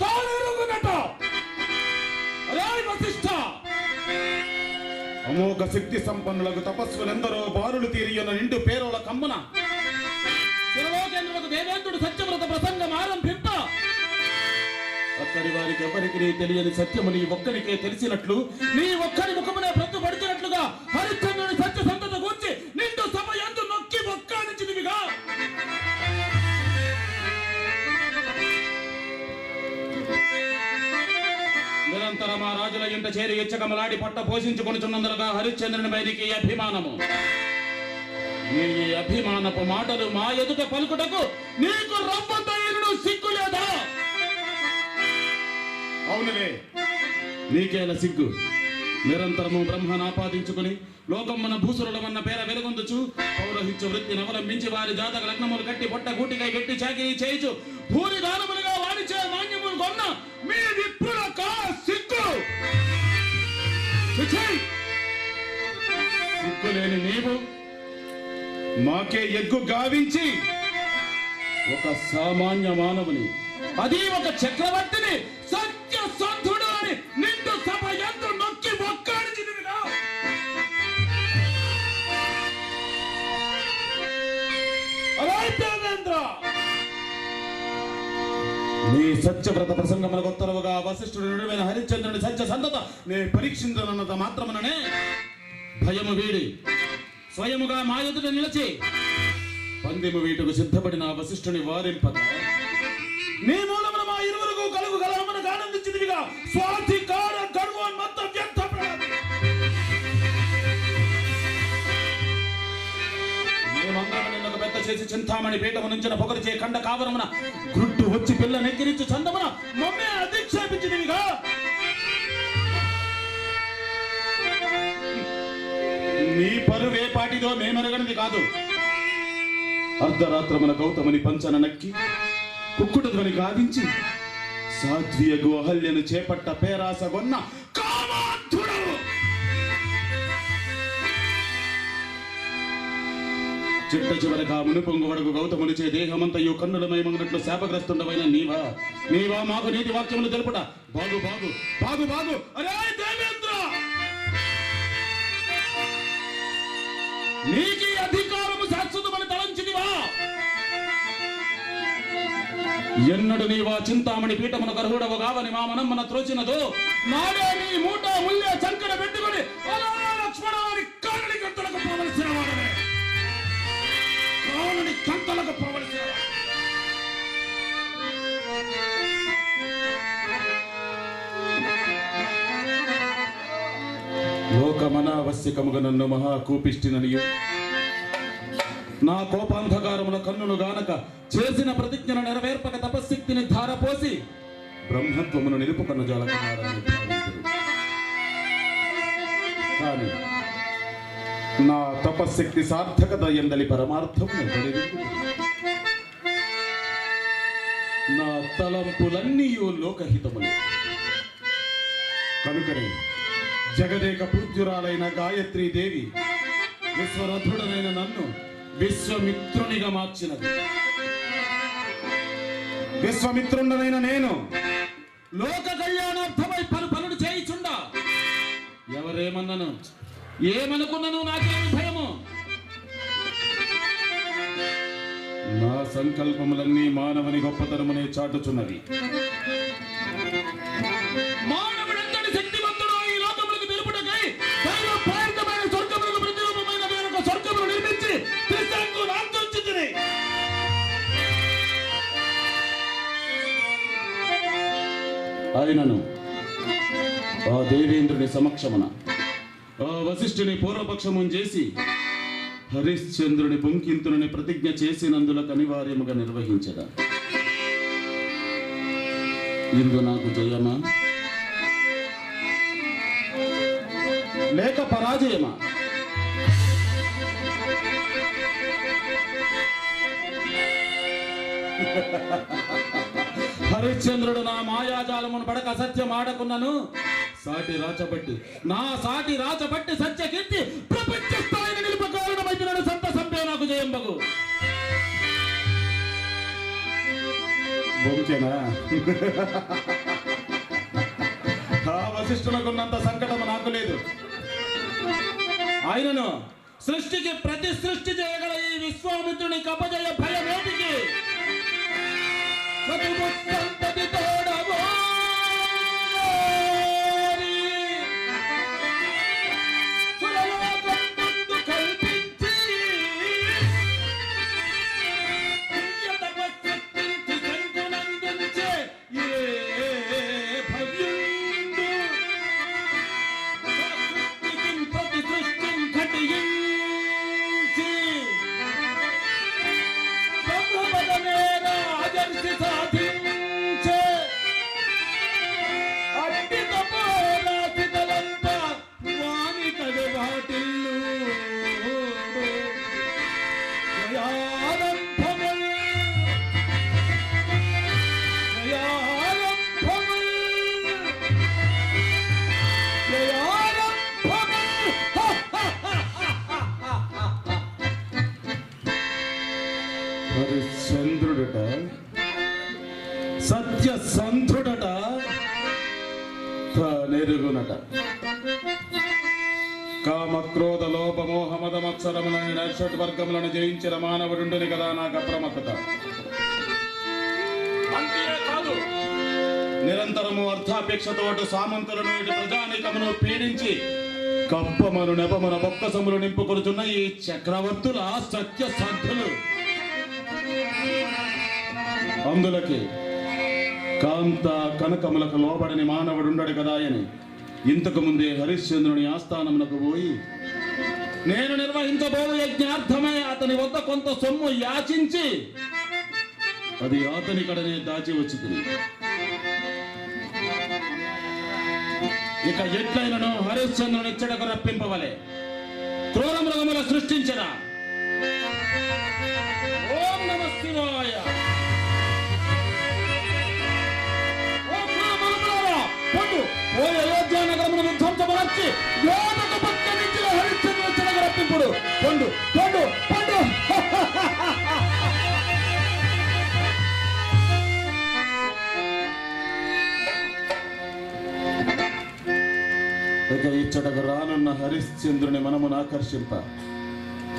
తానెరుగునట అరే వశిష్ఠ అమోఘ శక్తి సంపన్నులకు తపస్సులెందరో బారులు తీరియన నిండు పేరుల కమ్మున. దేవేంద్రుడు సత్యవ్రత ప్రసంగం ఆరంభింప. అక్కడి వారికి ఎవరికి తెలియని సత్యము నీ ఒక్కరికే తెలిసినట్లు నీ ఒక్కరి ముఖమునే ప్రతిపడుతున్నట్లుగా హరిశ్చంద్రుని ఇంట చేరి ఇచ్చకమలాడి పట్ట పోషించుకొనుచున్నందులుగా హరిశ్చంద్రుని బయటికి అభిమానము. నీ ఈ అభిమానపు మాటలు మా ఎదుట పలుకుటకు నీకు రవ్వంతైనను సిగ్గు లేదా? అవునులే నీకేల సిగ్గు. నిరంతరము బ్రహ్మను ఆపాదించుకుని లోకమ్మన భూసురులమన్న పేర వెలుగొందుచు పౌరహిత్య వృత్తిని అవలంబించి వారి జాతక లగ్నములు కట్టి పొట్ట గూటికై గట్టి చాకిరి చేయుచు భూరి శుచి సిగ్గు లేని నీవు మాకే ఎగ్గు గావించి ఒక సామాన్య మానవుని అది ఒక చక్రవర్తిని సత్య సంధుడు అని నిండు సభ ఎందు నొక్కి ఒక్కాడిచిదివిగా అలాయ్ దేవేంద్ర నీ సత్యవ్రత ప్రసంగములకు ఉత్తరవుగా వశిష్ఠుడు హరిశ్చంద్రుని సత్య సంతత నే పరీక్షించనున్నత మాత్రముననే భయము వీడి స్వయముగా మా నిలిచి పందిము వీటుకు సిద్ధపడిన వశిష్ఠుని వారింపక నీ మూలమున మా ఇరువురుకు కలుగు కలహమునకు ఆనందించిదివిగా స్వాధికార చేసి చింతామణి పీఠము నుంచిన పొగరిచే కండ కావరమున గుడ్డు వచ్చి పిల్ల నెక్కిరించి చందమున మమ్మే అధిక్షేపించినవిగా. నీ పరువే పాటిదో మేమరగనిది కాదు. అర్ధరాత్రమున గౌతముని పంచన నక్కి కుక్కుట ధ్వని గావించి సాధ్వియగు అహల్యను చేపట్ట పేరాసగొన్న చిట్ట చివరగా మునుపొంగు వడకు గౌతముని దేహమంతయు కన్నులమై కన్నులమయమగినట్లు శాపగ్రస్తుండవైన నీవా. నీవా మాకు నీతి వాక్యములు తెలుపుట. బాగు బాగు బాగు బాగు. అరే దేవేంద్ర! నీకి అధికారము శాశ్వతమని తలంచిదివా ఎన్నడు నీవా చింతామణి పీఠమున గర్హుడవు కావని మా మనమ్మన త్రోచినదో నాడే నీ మూట ముల్లె చంకన పెట్టుకుని అలా లక్ష్మణ అని కానుని పోవలసిన వాడు కానుని కంతలకు పోవలసిన వాడు. లోకమనావశ్యకముగా నన్ను మహాకూపిష్టిననియు నా కోపాంధకారముల కన్నును గానక చేసిన ప్రతిజ్ఞను నెరవేర్పక తపశక్తిని ధారపోసి బ్రహ్మత్వమును నిలుపుకన్న జాలకున్నారని భావింతురు. కానీ నా తపశక్తి సార్థకత ఎందలి పరమార్థం నా తలంపులన్నీయు లోకహితములు. కనుకనే జగదేక పూజ్యురాలైన గాయత్రీ దేవి విశ్వరథుడనైన నన్ను విశ్వమిత్రునిగా మార్చినది. విశ్వమిత్రుండనైన నేను లోక కళ్యాణార్థమై పలు పనులు చేయిచుండా. ఎవరేమన్నను? ఏమనుకున్నను నాకేమి భయము? నా సంకల్పములన్నీ మానవుని గొప్పతనమునే చాటుచున్నవి. నాంతొంచుచుని ఆయనను ఆ దేవేంద్రుని సమక్షమున వశిష్ఠుని పూర్వపక్షమును చేసి హరిశ్చంద్రుని పుంకింతుని ప్రతిజ్ఞ చేసినందులకు అనివార్యముగా నిర్వహించదా. ఇందు నాకు జయమా? లేక పరాజయమా? హరిశ్చంద్రుడు నా మాయాజాలమును పడక అసత్యం ఆడకున్నను. సాటి రాచబట్టి నా సాటి రాచబట్టి సత్య కీర్తి ప్రపంచ స్థాయిని నిలుప కారణమైతున్నాడు సంత సంపే నాకు జయంబగు వశిష్ఠునకున్నంత సంకటం నాకు లేదు. ఆయనను సృష్టికి ప్రతి సృష్టి చేయగల ఈ విశ్వామిత్రుని కపజయ భయమేటికి చతురు మదమత్సరములని నైషట్ వర్గములను జయించిన మానవుడుండుని కదా నాకు అప్రమత్తత. నిరంతరము అర్థాపేక్షతో అటు సామంతులను ఇటు ప్రజానికమును పీడించి కప్పమను నెపమను బొక్కసములు నింపుకొనుచున్న ఈ చక్రవర్తుల సత్య సాధ్యులు. అందులకి కాంత కనకములకు లోబడని మానవుడుండడు కదా అని ఇంతకు ముందే హరిశ్చంద్రుని ఆస్థానమునకు పోయి నేను నిర్వహించబోవు యజ్ఞార్థమై అతని వద్ద కొంత సొమ్ము యాచించి అది అతని కడనే దాచి వచ్చింది. ఇక ఎట్లయినను హరిశ్చంద్రుని చెడకు రప్పింపవలే. క్రూర మృగముల సృష్టించిన. ఓం నమ శివాయ. ఓ క్రూరమృగములారా, అయోధ్య నగరమును విధ్వంసపరచి యోధకు రప్పింపుడు పొండు పొండు పొండు ఇక ఇచ్చటకు రానున్న హరిశ్చంద్రుని మనమును ఆకర్షింప.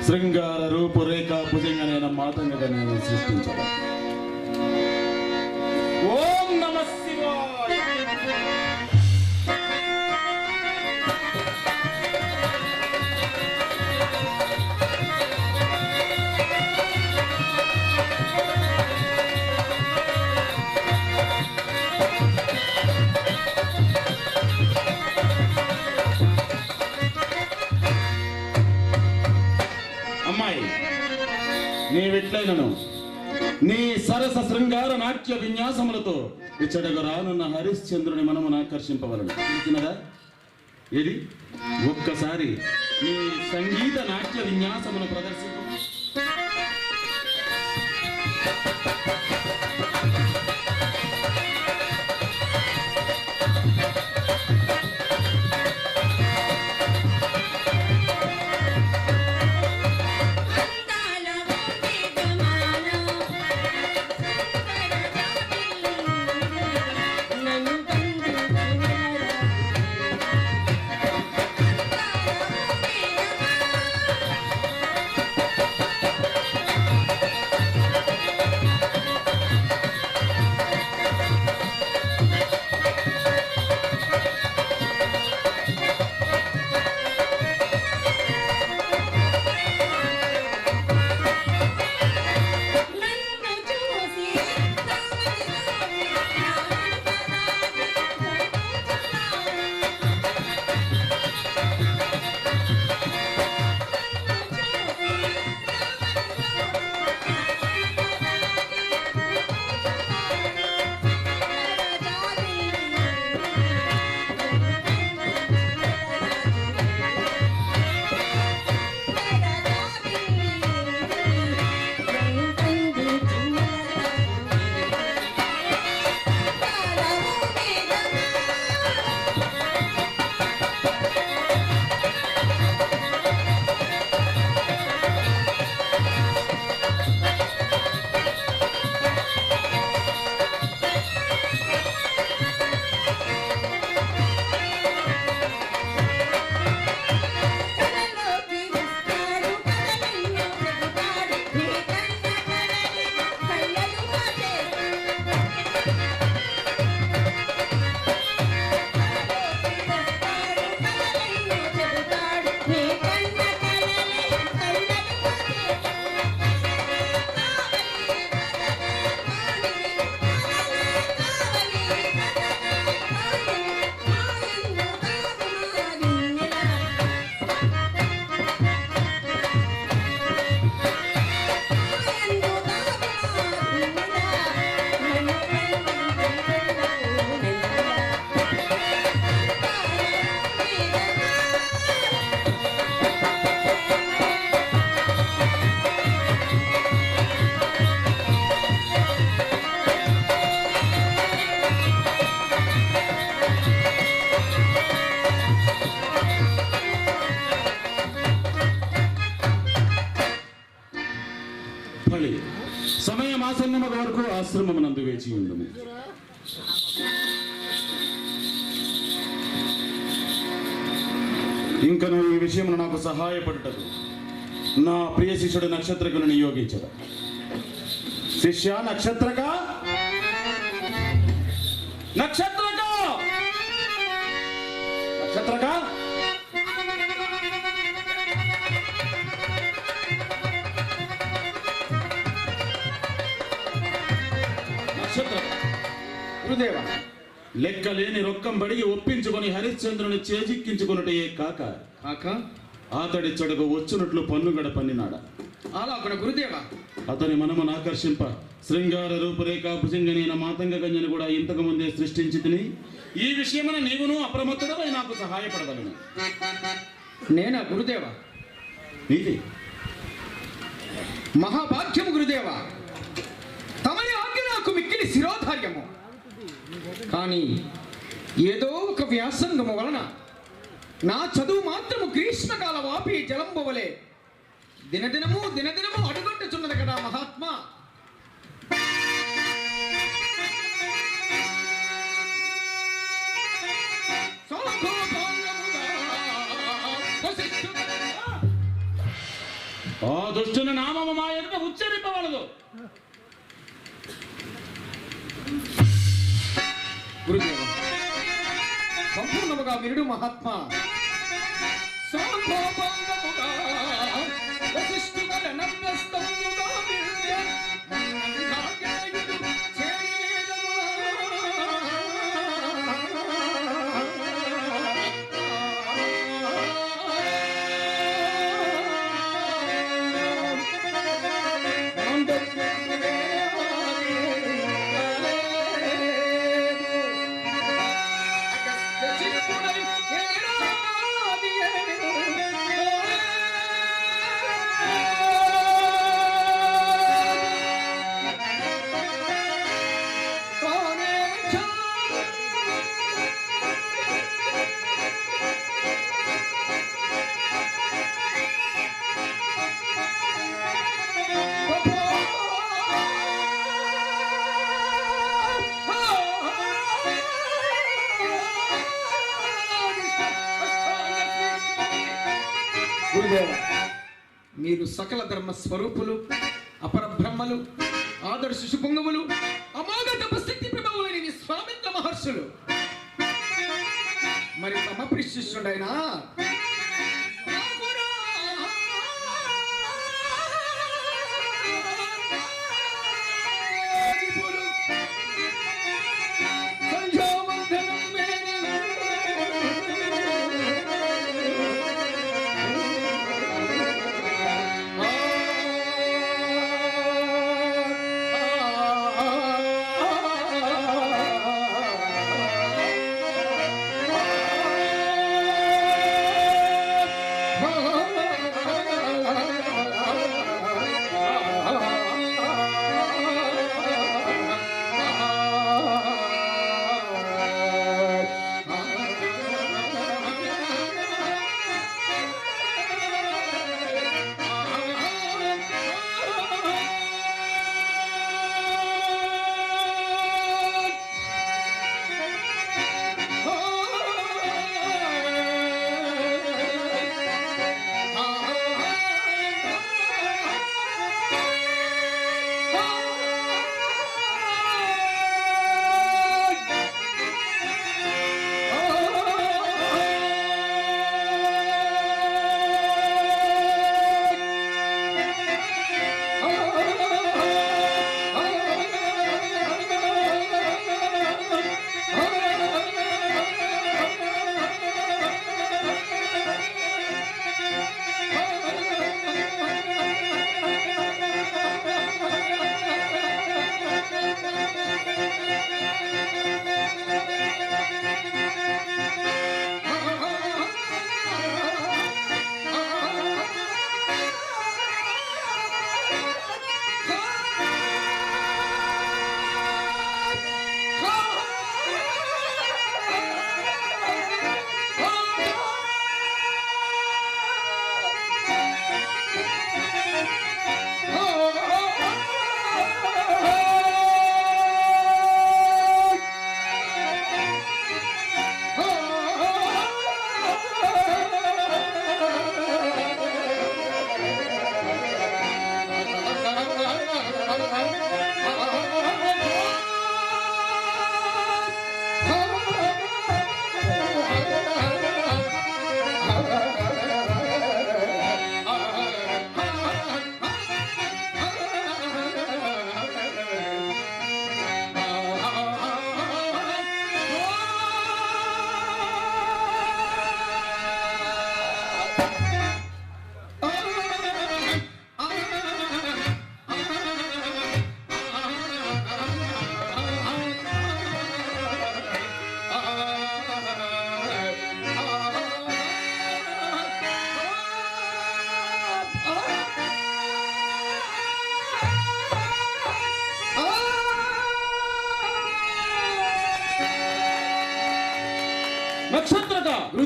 శృంగార రూపురేఖ భుజంగనైన మాతంగగా నేను సృష్టించాను ఓం నమ శివాయ. అమ్మాయి. నీవెట్లయినను నీ సరస శృంగార నాట్య విన్యాసములతో ఇచ్చటకు రానున్న హరిశ్చంద్రుని మనమును ఆకర్షింపవలను. తెలిసినదా ఏది? ఒక్కసారి నీ సంగీత నాట్య విన్యాసమును ప్రదర్శించు ఆశ్రమమునందు వేచి ఉండము ఇంకను ఈ విషయంలో నాకు సహాయపడుటకు నా ప్రియ శిష్యుడు నక్షత్రకును నియోగించడం. శిష్య నక్షత్రక? నక్షత్ర లెక్కలేని రొక్కం బడిగి ఒప్పించుకొని హరిశ్చంద్రుని చేజిక్కించుకొనుటే కాక కాక? అతడి చెడుగు వచ్చునట్లు పన్నుగడ పన్నినాడ. అలాగున గురుదేవ? అతని మనమును ఆకర్షింప. శృంగార రూపురేఖ భుజంగనైన మాతంగ కన్యను కూడా ఇంతకు ముందే సృష్టించి తిని ఈ విషయమున నీవును అప్రమత్తుడవై నాకు సహాయపడవలను. నేనా గురుదేవ? నీది మహాభాగ్యము గురుదేవ. తమరి ఆజ్ఞ నాకు మిక్కిలి శిరోధార్యము. కానీ ఏదో ఒక వ్యాసంగము వలన నా చదువు మాత్రము గ్రీష్మకాల వాపి జలంబవలే దినదినము దినదినము అడుగొట్టుచున్నది కదా మహాత్మా సోకోపాంగముగా ఆ దుష్టుని నామము మా ఎదుట ఉచ్చరింపవలదు గురుదేవ సంపూర్ణముగా వినుడు గురుదేవ మీరు సకల ధర్మ స్వరూపులు అపర బ్రహ్మలు ఆదర్శ శుభంగములు అమాగ తపస్థితి ప్రభావులని స్వామిత్వ మహర్షులు. మరి తమ ప్రిశిష్యుడైనా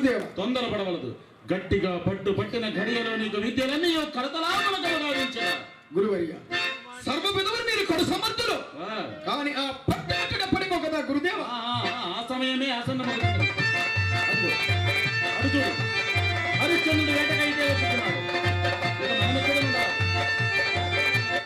ప్రభుదేవ తొందర గట్టిగా పట్టు పట్టిన ఘడియలో నీకు విద్యలన్నీ కడతలాములకు అవగావించరా గురువయ్య. సర్వ మీరు కొడు సమర్థులు. కానీ ఆ పట్టేటప్పటికి ఒకదా గురుదేవ. ఆ సమయమే ఆసన్న అర్జునుడు అర్జునుడు